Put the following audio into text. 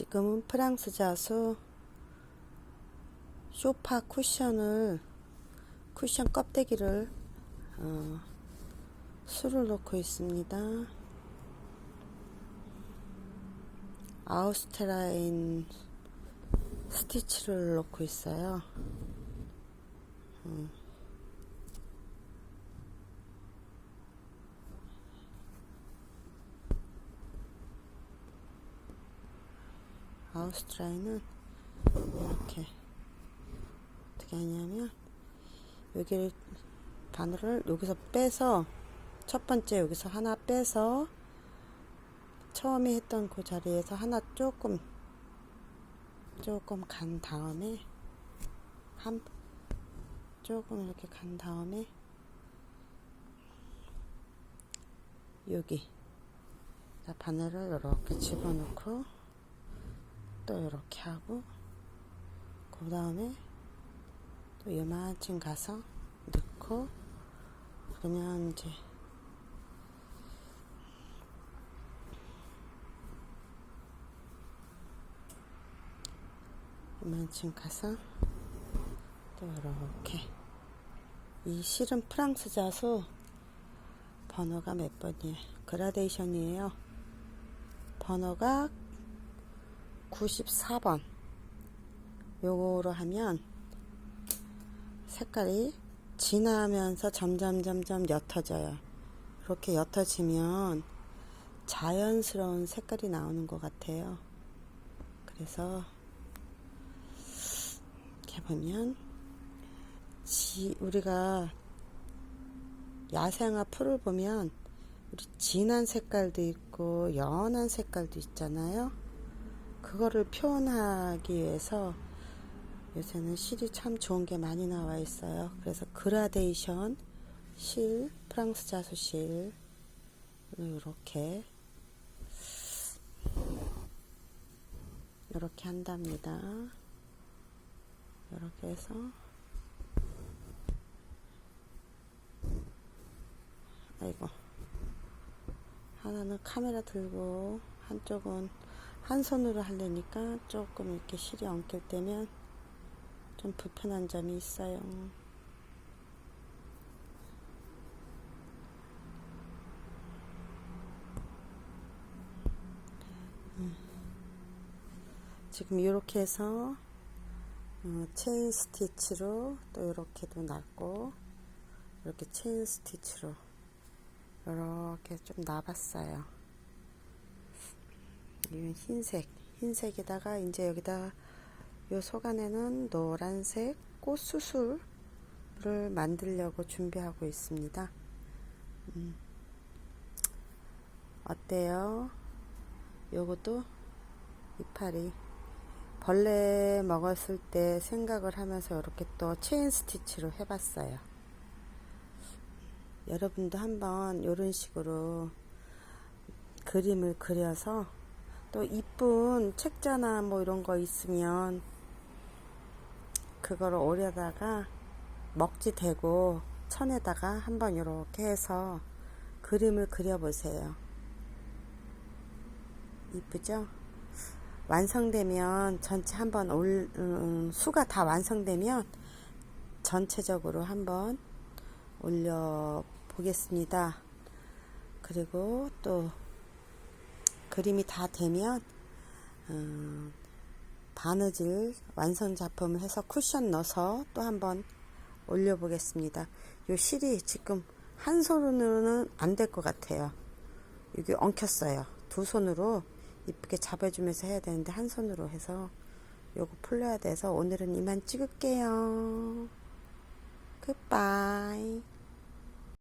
지금은 프랑스 자수 소파 쿠션을 쿠션 껍데기를 어, 술을 넣고 있습니다. 아우스테라인 스티치를 넣고 있어요. 음. 아우스트라인은 이렇게 어떻게 하냐면 여기를 바늘을 여기서 빼서 첫 번째 여기서 하나 빼서 처음에 했던 그 자리에서 하나 조금 조금 간 다음에 한 조금 이렇게 간 다음에 여기. 자, 바늘을 이렇게 집어넣고 또 이렇게 하고 그 다음에 또 요만큼 가서 넣고 그러면 이제 요만큼 가서 또 이렇게. 이 실은 프랑스 자수 번호가 몇 번이에요? 그라데이션이에요. 번호가 94번. 요거로 하면 색깔이 진하면서 점점 점점 옅어져요. 이렇게 옅어지면 자연스러운 색깔이 나오는 것 같아요. 그래서 이렇게 보면 지, 우리가 야생화 풀을 보면 우리 진한 색깔도 있고 연한 색깔도 있잖아요 그거를 표현하기 위해서 요새는 실이 참 좋은 게 많이 나와 있어요. 그래서 그라데이션 실, 프랑스 자수 실 이렇게 이렇게 한답니다. 이렇게 해서 아이고 하나는 카메라 들고 한쪽은 한 손으로 하려니까 조금 이렇게 실이 엉킬 때면 좀 불편한 점이 있어요. 음. 지금 이렇게 해서 어, 체인 스티치로 또 이렇게도 났고 이렇게 체인 스티치로 이렇게 좀 나봤어요. 이건 흰색, 흰색에다가 이제 여기다 요 속안에는 노란색 꽃수술을 만들려고 준비하고 있습니다. 음. 어때요? 요것도 이파리 벌레 먹었을 때 생각을 하면서 이렇게 또 체인 스티치로 해봤어요. 여러분도 한번 이런 식으로 그림을 그려서 또 이쁜 책자나 뭐 이런 거 있으면 그거를 올려다가 먹지 대고 천에다가 한번 이렇게 해서 그림을 그려보세요. 이쁘죠? 완성되면 전체 한번 올 음, 수가 다 완성되면 전체적으로 한번 올려 보겠습니다. 그리고 또 그림이 다 되면 음, 바느질 완성 작품을 해서 쿠션 넣어서 또 한번 올려 보겠습니다. 요 실이 지금 한 손으로는 안 될 것 같아요. 여기 엉켰어요. 두 손으로 이쁘게 잡아주면서 해야 되는데 한 손으로 해서 요거 풀려야 돼서 오늘은 이만 찍을게요. 굿바이.